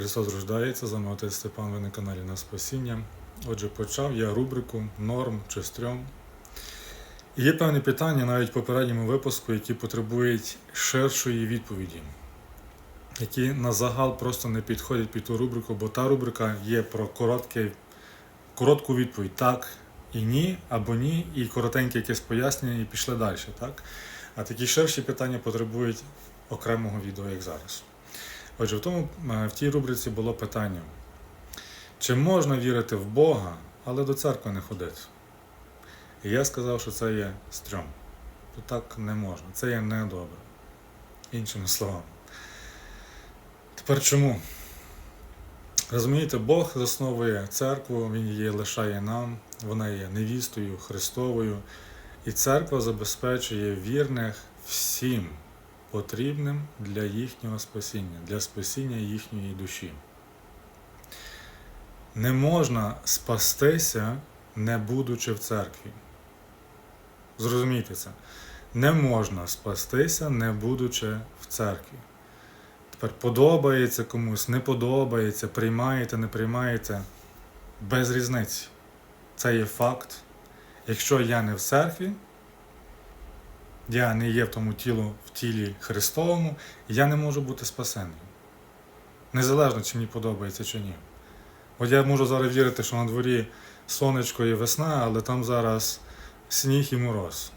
Христос рождається, з вами отець Степан, ви на каналі на спасіння. Отже, почав я рубрику норм чи стрьом. І є певні питання навіть в попередньому випуску, які потребують ширшої відповіді, які на загал просто не підходять під ту рубрику, бо та рубрика є про коротке, коротку відповідь так і ні, або ні, і коротеньке якесь пояснення, і пішли далі. Так? А такі ширші питання потребують окремого відео, як зараз. Отже, в, тому, е, в тій рубриці було питання: чи можна вірити в Бога, але до церкви не ходити? І я сказав, що це є стрьом. То так не можна, це є недобре. Іншими словами. Тепер чому? Розумієте, Бог засновує церкву, Він її лишає нам, вона є невістою Христовою, і церква забезпечує вірних всім потрібним для їхнього спасіння, для спасіння їхньої душі. Не можна спастися, не будучи в церкві. Зрозумійте це. Не можна спастися, не будучи в церкві. Тепер подобається комусь, не подобається, приймаєте, не приймаєте. Без різниці. Це є факт. Якщо я не в церкві, я не є в тому тілу, в тілі Христовому, я не можу бути спасенним. Незалежно, чи мені подобається, чи ні. От я можу зараз вірити, що на дворі сонечко і весна, але там зараз сніг і мороз.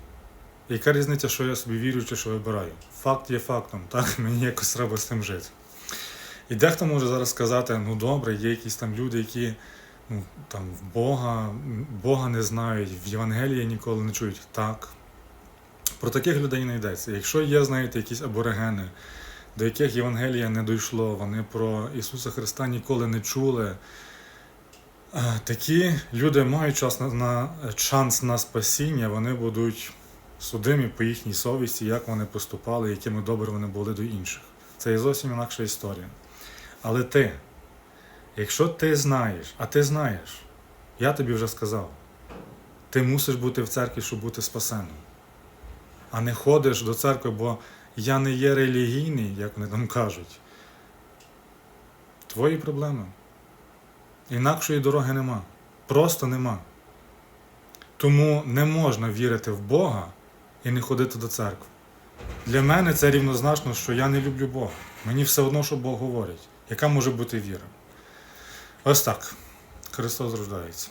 Яка різниця, що я собі вірю чи що вибираю? Факт є фактом, так? Мені якось треба з цим жити. І дехто може зараз сказати, ну добре, є якісь там люди, які ну, там, в Бога, Бога не знають, в Євангелії ніколи не чують. Так. Про таких людей не йдеться. Якщо є, знаєте, якісь аборигени, до яких Євангелія не дійшло, вони про Ісуса Христа ніколи не чули. Такі люди мають час на, на шанс на спасіння, вони будуть судимі по їхній совісті, як вони поступали, якими добре вони були до інших. Це є зовсім інакша історія. Але ти, якщо ти знаєш, а ти знаєш, я тобі вже сказав, ти мусиш бути в церкві, щоб бути спасеним. А не ходиш до церкви, бо я не є релігійний, як вони там кажуть. Твої проблеми. Інакшої дороги нема. Просто нема. Тому не можна вірити в Бога і не ходити до церкви. Для мене це рівнозначно, що я не люблю Бога. Мені все одно, що Бог говорить. Яка може бути віра? Ось так. Христос рождається.